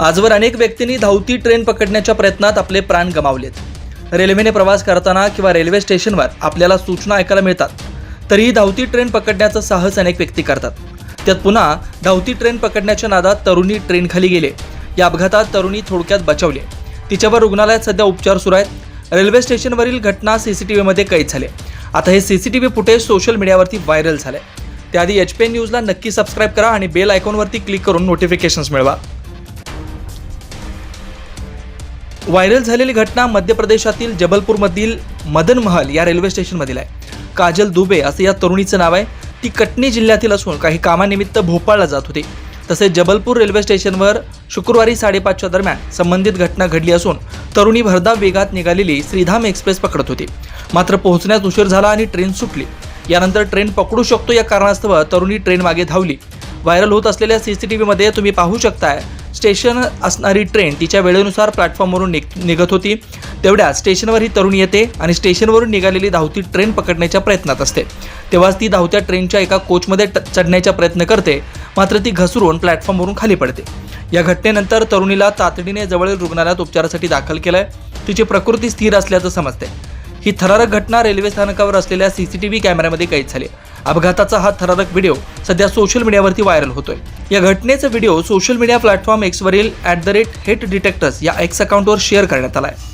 आजवर अनेक व्यक्तींनी धावती ट्रेन पकडण्याच्या प्रयत्नात आपले प्राण गमावलेत. रेल्वेने प्रवास करताना किंवा रेल्वे स्टेशनवर आपल्याला सूचना ऐकायला मिळतात तरीही धावती ट्रेन पकडण्याचं साहस अनेक व्यक्ती करतात. त्यात पुन्हा धावती ट्रेन पकडण्याच्या नादात तरुणी ट्रेनखाली गेले. या अपघातात तरुणी थोडक्यात बचावली. तिच्यावर रुग्णालयात सध्या उपचार सुरू आहेत. रेल्वे स्टेशनवरील घटना सी सी टी व्हीमध्ये कैद झाले. आता हे C C T V footage social मीडियावरती व्हायरल झाले त्याआधी एच पी एन न्यूजला नक्की सबस्क्राईब करा आणि बेल आयकॉनवरती क्लिक करून नोटिफिकेशन्स मिळवा. व्हायरल झालेली घटना मध्य प्रदेशातील जबलपूरमधील मदन महल या रेल्वे स्टेशनमधील आहे. काजल दुबे असं या तरुणीचं नाव आहे. ती कटनी जिल्ह्यातील असून काही कामानिमित्त भोपाळला जात होती. तसेच जबलपूर रेल्वे स्टेशनवर शुक्रवारी साडेपाचच्या दरम्यान संबंधित घटना घडली असून तरुणी भरधाव वेगात निघालेली श्रीधाम एक्सप्रेस पकडत होती. मात्र पोहोचण्यास उशीर झाला आणि ट्रेन सुटली. यानंतर ट्रेन पकडू शकतो या कारणास्तव तरुणी ट्रेन मागे धावली. व्हायरल होत असलेल्या सी सी टी व्हीमध्ये तुम्ही पाहू शकताय स्टेशन असणारी ट्रेन तिच्या वेळेनुसार प्लॅटफॉर्मवरून निघ निघत होती. तेवढ्या स्टेशनवर ही तरुण येते आणि स्टेशनवरून निघालेली धावती ट्रेन पकडण्याच्या प्रयत्नात असते. तेव्हाच ती धावत्या ट्रेनच्या एका कोचमध्ये ट- चढण्याचा प्रयत्न करते मात्र ती घसरून प्लॅटफॉर्मवरून खाली पडते. या घटनेनंतर तरुणीला तातडीने जवळील रुग्णालयात उपचारासाठी दाखल केलंय. तिची प्रकृती स्थिर असल्याचं समजते. ही थरारक घटना रेल्वे स्थानकावर असलेल्या सी सी टी व्ही कॅमेऱ्यामध्ये कैद झाली. अपघाताचा हा थरारक व्हिडिओ सध्या सोशल मीडियावरती व्हायरल होतोय. या घटनेचा video social media platform एक्सवरील at the rate hate detectors या एक्स अकाउंटवर शेअर करण्यात आला आहे